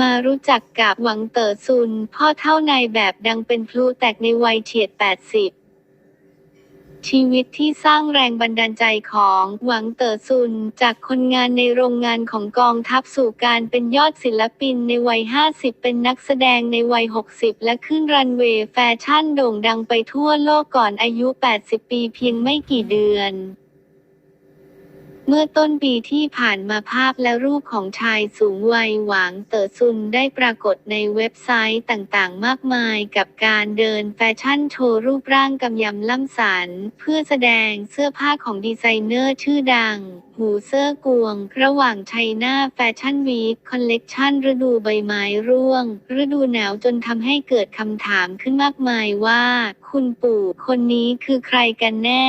มารู้จักกับหวังเต๋อซุน พ่อเท่านายแบบดังเป็นพลุแตกในวัยเฉียด 80ชีวิตที่สร้างแรงบันดาลใจของหวังเต๋อซุน จากคนงานในโรงงานของกองทัพสู่การเป็นยอดศิลปินในวัย 50 เป็นนักแสดงในวัย 60 และขึ้นรันเวย์แฟชั่นโด่งดังไปทั่วโลกก่อนอายุ 80 ปีเพียงไม่กี่เดือน เมื่อต้นปีที่ผ่านมาภาพและรูปของชายสูงวัยหวางเต๋อซุนได้ปรากฏในเว็บไซต์ต่างๆ มากมายกับการเดินแฟชั่นโชว์รูปร่างกำยำล่ำสันเพื่อแสดงเสื้อผ้าของดีไซเนอร์ชื่อดัง หูเสื้อกวง ระหว่างไชน่าแฟชั่นวีคคอลเลกชันฤดูใบไม้ร่วง ฤดูหนาวจนทำให้เกิดคำถามขึ้นมากมายว่า คุณปู่คนนี้คือใครกันแน่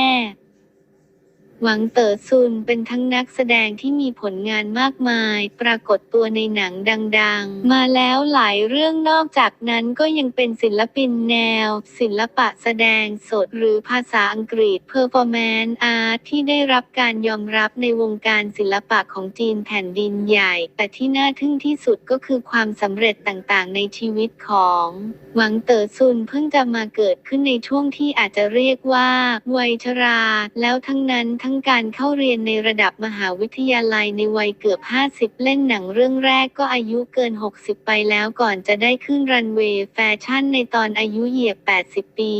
หวังเต๋อซุนเป็นทั้งนักแสดงที่มีผลงานมากมาย ปรากฏตัวในหนังดังๆ มาแล้วหลายเรื่องนอกจากนั้นก็ยังเป็นศิลปินแนว ศิลปะแสดงสดหรือภาษาอังกฤษ Performance Art ที่ได้รับการยอมรับในวงการศิลปะของจีนแผ่นดินใหญ่ แต่ที่น่าทึ่งที่สุดก็คือความสำเร็จต่างๆ ในชีวิตของ หวังเต๋อซุนเพิ่งจะมาเกิดขึ้นในช่วงที่อาจจะเรียกว่าวัยชรา แล้วทั้งนั้นทั้งการเข้าเรียนในระดับมหาวิทยาลัยในวัยเกือบ 50 เล่นหนังเรื่องแรกก็อายุเกิน 60 ไปแล้วก่อนจะได้ขึ้นรันเวย์แฟชั่นในตอนอายุเหยียบ 80 ปี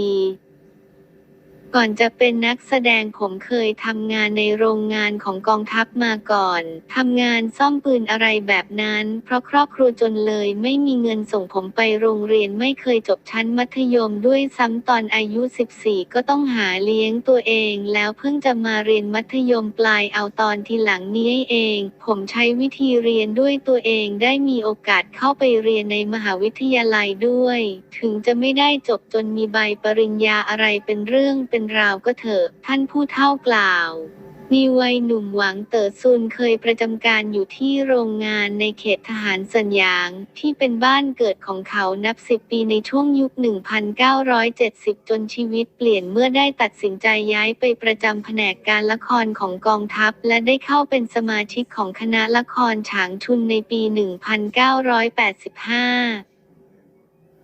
ก่อนจะเป็นนักแสดงผมเคยทำงานในโรงงานของกองทัพมาก่อน ทำงานซ่อมปืนอะไรแบบนั้น เพราะครอบครัวจนเลยไม่มีเงินส่งผมไปโรงเรียนไม่เคยจบชั้นมัธยมด้วยซ้ำตอนอายุ 14 ก็ต้องหาเลี้ยงตัวเอง แล้วเพิ่งจะมาเรียนมัธยมปลายเอาตอนทีหลังนี้เอง ผมใช้วิธีเรียนด้วยตัวเองได้มีโอกาสเข้าไปเรียนในมหาวิทยาลัยด้วย ถึงจะไม่ได้จบจนมีใบปริญญาอะไรเป็นเรื่องเป็นราวก็เถอะ ท่านผู้เฒ่ากล่าวในวัยหนุ่มหวังเต๋อซุนเคยประจำการอยู่ที่โรงงานในเขตทหารสัญญาง ที่เป็นบ้านเกิดของเขานับสิบปีในช่วงยุค 1970 จนชีวิตเปลี่ยนเมื่อได้ตัดสินใจย้ายไปประจำแผนกการละครของกองทัพ และได้เข้าเป็นสมาชิกของคณะละครฉางชุนในปี 1985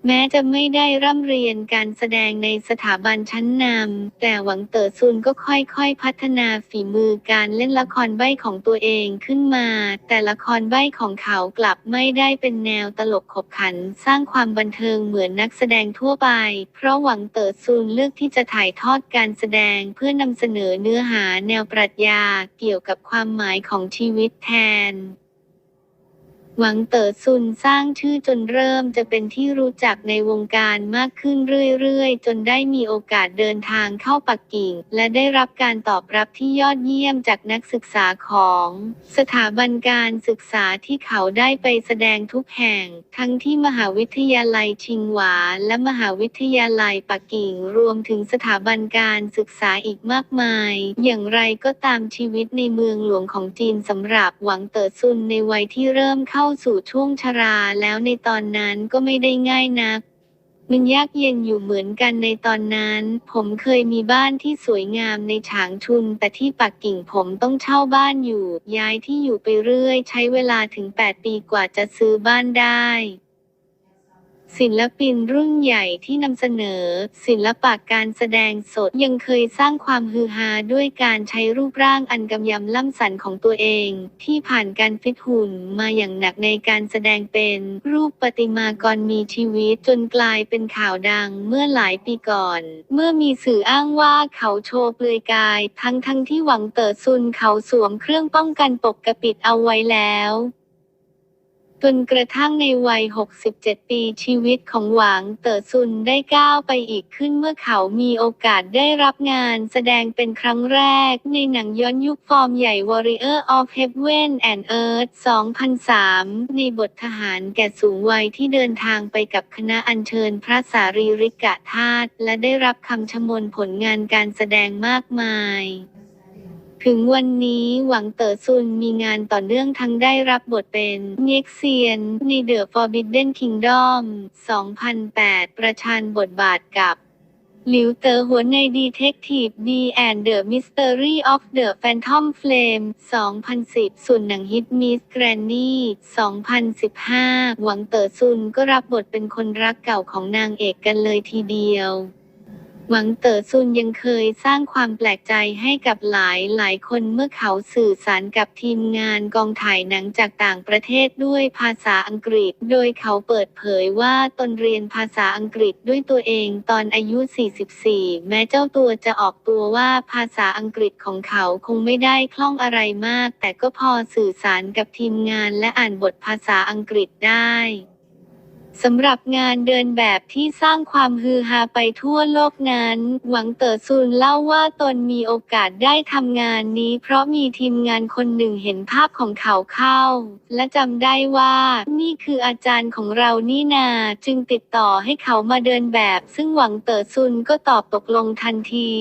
แม้จะไม่ได้ร่ำเรียนการแสดงในสถาบันชั้นนำ แต่หวังเต๋อซุนก็ค่อยๆ พัฒนาฝีมือการเล่นละครใบ้ของตัวเองขึ้นมา แต่ละครใบ้ของเขากลับไม่ได้เป็นแนวตลกขบขัน สร้างความบันเทิงเหมือนนักแสดงทั่วไป เพราะหวังเต๋อซุนเลือกที่จะถ่ายทอดการแสดงเพื่อนำเสนอเนื้อหาแนวปรัชญาเกี่ยวกับความหมายของชีวิตแทน หวังเต๋อซุนสร้างชื่อจนเริ่มจะเป็นที่รู้จักในวงการมากขึ้นเรื่อยๆ จนได้มีโอกาสเดินทางเข้าปักกิ่ง และได้รับการตอบรับที่ยอดเยี่ยมจากนักศึกษาของ สถาบันการศึกษาที่เขาได้ไปแสดงทุกแห่ง ทั้งที่มหาวิทยาลัยชิงหวา และมหาวิทยาลัยปักกิ่ง รวมถึงสถาบันการศึกษาอีกมากมาย อย่างไรก็ตามชีวิตในเมืองหลวงของจีนสำหรับหวังเต๋อซุนในวัยที่เริ่มเข้าข้าสู่ช่วงชราแล้วในตอนนั้นก็ไม่ได้ง่ายนัก มันยากเย็นอยู่เหมือนกันในตอนนั้น ผมเคยมีบ้านที่สวยงามในฉางชุน แต่ที่ปักกิ่งผมต้องเช่าบ้านอยู่ ย้ายที่อยู่ไปเรื่อย ใช้เวลาถึง 8 ปีกว่าจะซื้อบ้านได้ ศิลปินรุ่นใหญ่ที่นำเสนอ ศิลปะการแสดงสดยังเคยสร้างความฮือฮาด้วยการใช้รูปร่างอันกำยำล่ำสันของตัวเอง ที่ผ่านการฟิตหุ่นมาอย่างหนักในการแสดงเป็นรูปประติมากรมีชีวิตจนกลายเป็นข่าวดังเมื่อหลายปีก่อน เมื่อมีสื่ออ้างว่าเขาโชว์เปลือยกาย ทั้งทั้งที่หวังเต๋อซุนเขาสวมเครื่องป้องกันปกกระปิดเอาไว้แล้ว จนกระทั่งในวัย 67 ปีชีวิตของหวางเต๋อซุนได้ก้าวไปอีกขึ้นเมื่อเขามีโอกาสได้รับงานแสดงเป็นครั้งแรกในหนังย้อนยุคฟอร์มใหญ่ Warrior of Heaven and Earth 2003 ในบททหารแก่สูงวัยที่เดินทางไปกับคณะอัญเชิญพระสารีริกธาตุและได้รับคำชมนผลงานการแสดงมากมาย ถึงวันนี้หวังเต๋อซุนมีงานต่อเนื่องทั้งได้รับบทเป็นเง็กเซียนใน The Forbidden Kingdom 2008 ประชันบทบาทกับหลิวเต๋อหัวในดีเทคทีฟ D and the Mystery of the Phantom Flame 2010 ส่วนหนังฮิตมิสแกรนนี่2015 หวังเต๋อซุนก็รับบทเป็นคนรักเก่าของนางเอกกันเลยทีเดียว หวังเต๋อซุนยังเคยสร้างความแปลกใจให้กับหลายหลายคนเมื่อเขาสื่อสารกับทีมงานกองถ่ายหนังจากต่างประเทศด้วยภาษาอังกฤษ โดยเขาเปิดเผยว่าตนเรียนภาษาอังกฤษด้วยตัวเองตอนอายุ 44 แม้เจ้าตัวจะออกตัวว่าภาษาอังกฤษของเขาคงไม่ได้คล่องอะไรมาก แต่ก็พอสื่อสารกับทีมงานและอ่านบทภาษาอังกฤษได้ สำหรับงานเดินแบบที่สร้างความฮือฮาไปทั่วโลกนั้น หวังเต๋อซุนเล่าว่าตนมีโอกาสได้ทำงานนี้ เพราะมีทีมงานคนหนึ่งเห็นภาพของเขาเข้า และจำได้ว่านี่คืออาจารย์ของเรานี่นา จึงติดต่อให้เขามาเดินแบบ ซึ่งหวังเต๋อซุนก็ตอบตกลงทันที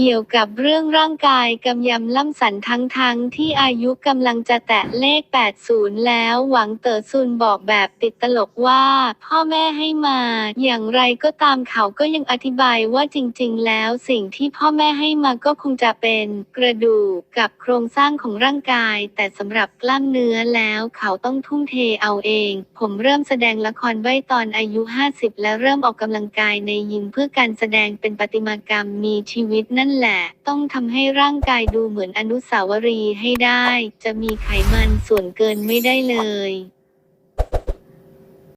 เกี่ยวกับเรื่องร่างกายกำยำล่ำสันทั้งทั้งๆที่อายุกำลังจะแตะเลข 80 แล้วหวังเต๋อซุนบอกแบบติดตลกว่า พ่อแม่ให้มา อย่างไรก็ตามเขาก็ยังอธิบายว่าจริง ๆ แล้วสิ่งที่พ่อแม่ให้มาก็คงจะเป็นกระดูกกับโครงสร้างของร่างกาย แต่สำหรับกล้ามเนื้อแล้วเขาต้องทุ่มเทเอาเอง ผมเริ่มแสดงละครไว้ตอนอายุ 50 และเริ่มออกกำลังกายในยิมเพื่อการแสดงเป็นประติมากรรมมีชีวิตนั่นแหละ ต้องทำให้ร่างกายดูเหมือนอนุสาวรีย์ให้ได้ จะมีไขมันส่วนเกินไม่ได้เลย